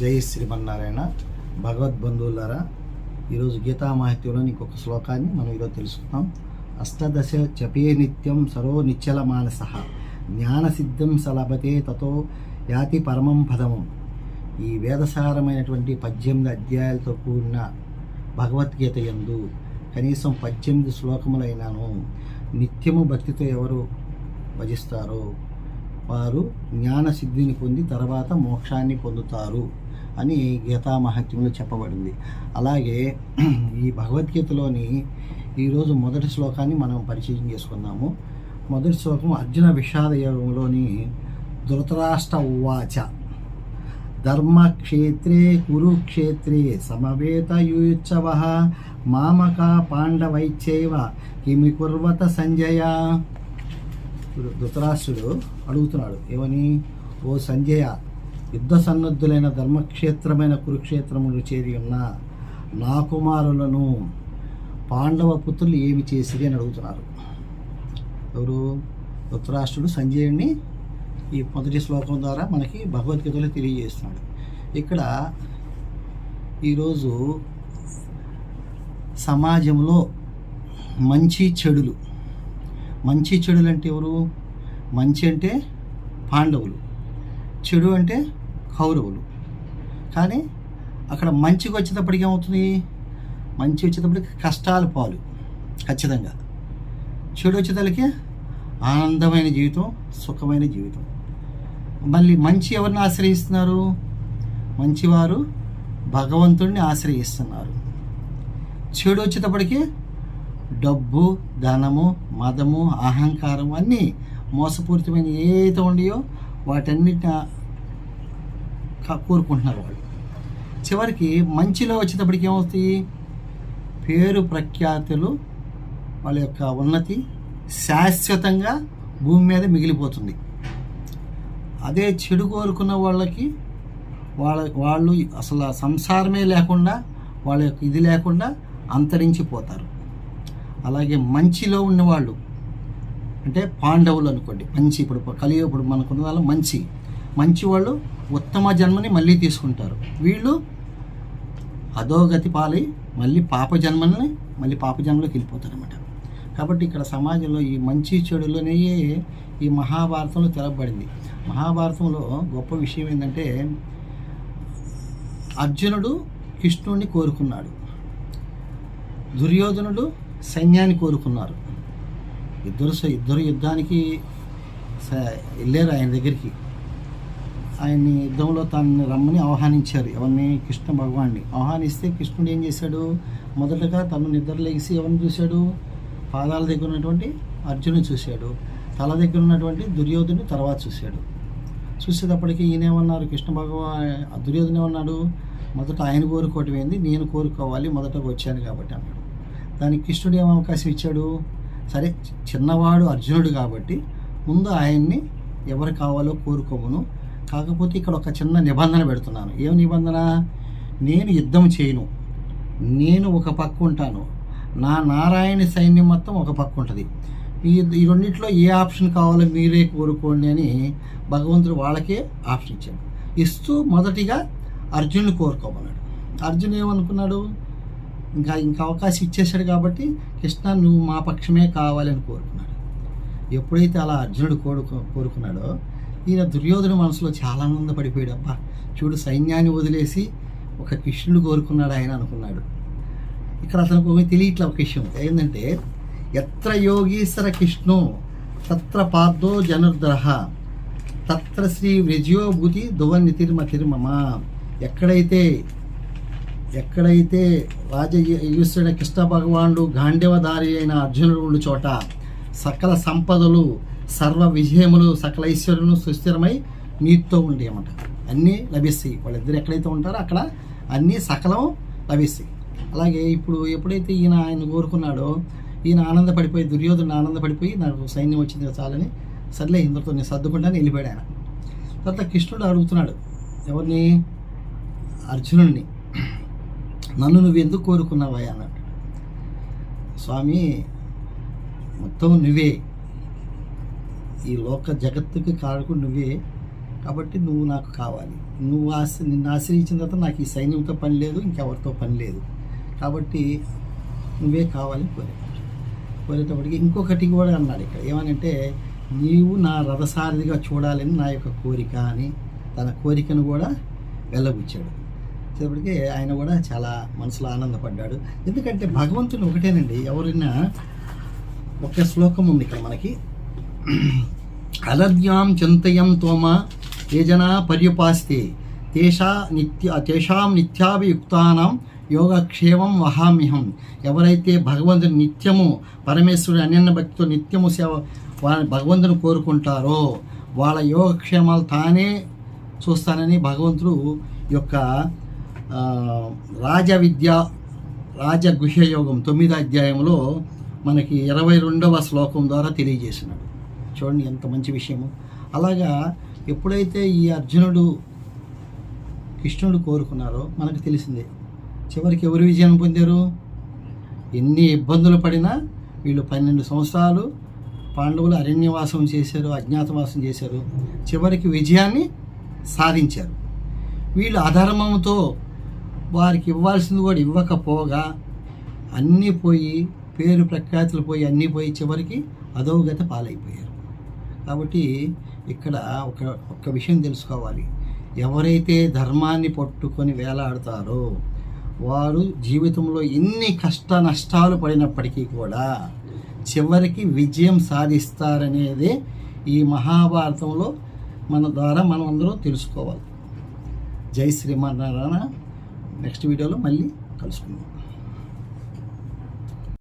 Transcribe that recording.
జై శ్రీమన్నారాయణ. భగవద్బంధువులారా ఈరోజు గీతామాహిత్యంలో ఇంకొక శ్లోకాన్ని మనం ఈరోజు తెలుసుకుందాం. అష్టదశ చపే నిత్యం సరో నిశ్చల మానస. జ్ఞానసిద్ధం సలభతే తతో యాతి పరమం పదము. ఈ వేదసారమైనటువంటి పద్దెనిమిది అధ్యాయాలతో కూడిన భగవద్గీత యందు కనీసం పద్దెనిమిది శ్లోకములైనాను నిత్యము భక్తితో ఎవరు భజిస్తారో వారు జ్ఞాన సిద్ధిని పొంది తర్వాత మోక్షాన్ని పొందుతారు. అని గీతా మహత్యంలో చెప్పబడింది. అలాగే ఈ భగవద్గీతలోని ఈరోజు మొదటి శ్లోకాన్ని మనం పరిచయం చేసుకుందాము. మొదటి శ్లోకం అర్జున విషాద యోగంలోని ధృతరాష్ట్ర ఉవాచ. ధర్మక్షేత్రే కురుక్షేత్రే సమవేతయుత్సవ మామక పాండవైచైవ కిమి కుర్వత సంజయ. ఇప్పుడు ధృతరాష్ట్రుడు అడుగుతున్నాడు ఏమని? ఓ సంజయ యుద్ధ సన్నద్ధులైన ధర్మక్షేత్రమైన కురుక్షేత్రములు చేరి ఉన్న నా కుమారులను పాండవ పుత్రులు ఏమి చేసిరి అని అడుగుతున్నారు. ఎవరు? ధృతరాష్ట్రుడు సంజయుడిని ఈ మొదటి శ్లోకం ద్వారా మనకి భగవద్గీతలో తెలియజేస్తున్నాడు. ఇక్కడ ఈరోజు సమాజంలో మంచి చెడులు. మంచి చెడులు అంటే ఎవరు? మంచి అంటే పాండవులు. చెడు అంటే కౌరవులు. కానీ అక్కడ మంచికి వచ్చేటప్పటికి ఏమవుతుంది? మంచి వచ్చేటప్పటికి కష్టాలు పాలు ఖచ్చితంగా. చెడు వచ్చేటప్పటికి ఆనందమైన జీవితం సుఖమైన జీవితం. మళ్ళీ మంచి ఎవరిని ఆశ్రయిస్తున్నారు? మంచివారు భగవంతుడిని ఆశ్రయిస్తున్నారు. చెడు వచ్చేటప్పటికి డబ్బు ధనము మదము అహంకారం అన్నీ మోసపూరితమైన ఏదైతే ఉన్నాయో వాటన్నిటిని కోరుకుంటున్నారు వాళ్ళు. చివరికి మంచిలో వచ్చేటప్పటికి ఏమవుతాయి పేరు ప్రఖ్యాతులు వాళ్ళ యొక్క ఉన్నతి శాశ్వతంగా భూమి మీద మిగిలిపోతుంది. అదే చెడు కోరుకున్న వాళ్ళకి వాళ్ళ వాళ్ళు అసలు సంసారమే లేకుండా వాళ్ళ యొక్క ఇది లేకుండా అంతరించిపోతారు. అలాగే మంచిలో ఉన్నవాళ్ళు అంటే పాండవులు అనుకోండి మంచి ఇప్పుడు కలిగి ఇప్పుడు మనకున్న వాళ్ళు మంచి. మంచి వాళ్ళు ఉత్తమ జన్మని మళ్ళీ తీసుకుంటారు. వీళ్ళు అధోగతి పాలై మళ్ళీ పాప జన్మని మళ్ళీ పాప జన్మలోకి వెళ్ళిపోతారు అనమాట కాబట్టి ఇక్కడ సమాజంలో ఈ మంచి చెడులోనే ఈ మహాభారతంలో తెలపబడింది. మహాభారతంలో గొప్ప విషయం ఏంటంటే అర్జునుడు కృష్ణుడిని కోరుకున్నాడు. దుర్యోధనుడు సైన్యాన్ని కోరుకున్నారు. ఇద్దరు ఇద్దరు యుద్ధానికి వెళ్ళారు ఆయన దగ్గరికి. ఆయన్ని యుద్ధంలో తనని రమ్మని ఆహ్వానించారు. ఎవరిని? కృష్ణ భగవాన్ని. ఆహ్వానిస్తే కృష్ణుడు ఏం చేశాడు? మొదటగా తను నిద్రలేసి ఎవరిని చూశాడు? పాదాల దగ్గర ఉన్నటువంటి అర్జును చూశాడు. తల దగ్గర ఉన్నటువంటి దుర్యోధుని తర్వాత చూశాడు. చూసేటప్పటికి ఈయనేమన్నారు కృష్ణ భగవాన్ దుర్యోధన ఏమన్నాడు? మొదట ఆయన కోరుకోవటం ఏంది నేను కోరుకోవాలి మొదట వచ్చాను కాబట్టి అన్నాడు. దానికి కృష్ణుడు ఏం అవకాశం ఇచ్చాడు? సరే చిన్నవాడు అర్జునుడు కాబట్టి ముందు ఆయన్ని ఎవరు కావాలో కోరుకోమును. కాకపోతే ఇక్కడ ఒక చిన్న నిబంధన పెడుతున్నాను. ఏం నిబంధన? నేను యుద్ధం చేయను. నేను ఒక పక్క ఉంటాను. నా నారాయణ సైన్యం మొత్తం ఒక పక్క ఉంటుంది. ఈ ఈ రెండింటిలో ఏ ఆప్షన్ కావాలో మీరే కోరుకోండి అని భగవంతుడు వాళ్ళకే ఆప్షన్ ఇచ్చాడు. ఇస్తూ మొదటిగా అర్జునుని కోరుకోమన్నాడు. అర్జున్ ఏమనుకున్నాడు? ఇంకా ఇంకా అవకాశం ఇచ్చేశాడు కాబట్టి కృష్ణ నువ్వు మా పక్షమే కావాలని కోరుకున్నాడు. ఎప్పుడైతే అలా అర్జునుడు కోరుకు కోరుకున్నాడో ఈయన దుర్యోధన మనసులో చాలా ఆనందపడిపోయాడు అబ్బా. చూడు సైన్యాన్ని వదిలేసి ఒక కృష్ణుడు కోరుకున్నాడు ఆయన అనుకున్నాడు. ఇక్కడ అతనికి ఒక తెలియట్ల ఒక విషయం. ఏంటంటే ఎత్ర యోగీశ్వర కృష్ణో తత్ర పార్థో జనర్ద్రహ తత్ర శ్రీ విజయోభూతి దువనితిర్మతిర్మమ ఎక్కడైతే ఎక్కడైతే రాజ కృష్ణ భగవానుడు గాంధీవధారి అయిన అర్జునుడు ఉండు చోట సకల సంపదలు సర్వ విజయములు సకల ఐశ్వర్యములు సుస్థిరమై నీటితో ఉండేయమాట అన్నీ లభిస్తాయి. వాళ్ళిద్దరు ఎక్కడైతే ఉంటారో అక్కడ అన్నీ సకలం లభిస్తాయి. అలాగే ఇప్పుడు ఎప్పుడైతే ఈయన ఆయన కోరుకున్నాడో ఈయన ఆనందపడిపోయి దుర్యోధన ఆనందపడిపోయి నాకు సైన్యం వచ్చింది చాలని సర్లే ఇంద్రతో నేను సర్దుకుంటాను వెళ్ళిపోయాడు ఆయన. తర్వాత కృష్ణుడు అడుగుతున్నాడు ఎవరిని? అర్జునుడిని నన్ను నువ్వు ఎందుకు కోరుకున్నావా అన్నాడు. స్వామి మొత్తం నువ్వే. ఈ లోక జగత్తుకి కారకుడు నువ్వే కాబట్టి నువ్వు నాకు కావాలి. నువ్వు ఆశ నిన్ను ఆశ్రయించిన తర్వాత నాకు ఈ సైన్యంతో పని లేదు ఇంకెవరితో పని లేదు. కాబట్టి నువ్వే కావాలి కోరాడు కోరేటప్పటికి ఇంకొకటి కూడా అన్నాడు ఇక్కడ. ఏమనంటే నీవు నా రథసారథిగా చూడాలని నా యొక్క కోరిక అని తన కోరికను కూడా వెళ్ళబుచ్చాడు వచ్చేటప్పటికి ఆయన కూడా చాలా మనసులో ఆనందపడ్డాడు. ఎందుకంటే భగవంతుని ఒకటేనండి. ఎవరైనా ఒక శ్లోకం ఉంది ఇక్కడ మనకి. అలర్యాం చింతయం తోమ ఏ జనా పర్యుపాస్తే తేషా నిత్య తేషాం నిత్యాభియుక్తానం యోగక్షేమం వహామ్యహం. ఎవరైతే భగవంతుని నిత్యము పరమేశ్వరుడు అన్యన్న భక్తితో నిత్యము సేవ వాళ్ళ భగవంతుని కోరుకుంటారో వాళ్ళ యోగక్షేమాలు తానే చూస్తానని భగవంతుడు యొక్క రాజ విద్య రాజగుహ్య యోగం తొమ్మిదో అధ్యాయంలో మనకి ఇరవై రెండవ శ్లోకం ద్వారా తెలియజేసినాడు. చూడండి ఎంత మంచి విషయము. అలాగా ఎప్పుడైతే ఈ అర్జునుడు కృష్ణుడు కోరుకున్నారో మనకు తెలిసిందే. చివరికి ఎవరు విజయం పొందారు? ఎన్ని ఇబ్బందులు పడినా వీళ్ళు పన్నెండు సంవత్సరాలు పాండవులు అరణ్యవాసం చేశారు అజ్ఞాతవాసం చేశారు. చివరికి విజయాన్ని సాధించారు. వీళ్ళు అధర్మంతో వారికి ఇవ్వాల్సింది కూడా ఇవ్వకపోగా అన్నీ పోయి పేరు ప్రఖ్యాతులు పోయి అన్నీ పోయి చివరికి అధోగత పాలైపోయారు. కాబట్టి ఇక్కడ ఒక ఒక విషయం తెలుసుకోవాలి. ఎవరైతే ధర్మాన్ని పట్టుకొని వేలాడతారో వారు జీవితంలో ఎన్ని కష్ట నష్టాలు పడినప్పటికీ కూడా చివరికి విజయం సాధిస్తారనేదే ఈ మహాభారతంలో మన ద్వారా మనం అందరూ తెలుసుకోవాలి. జై శ్రీమన్నారాయణ. నెక్స్ట్ వీడియోలో మళ్ళీ కలుసుకుందాం.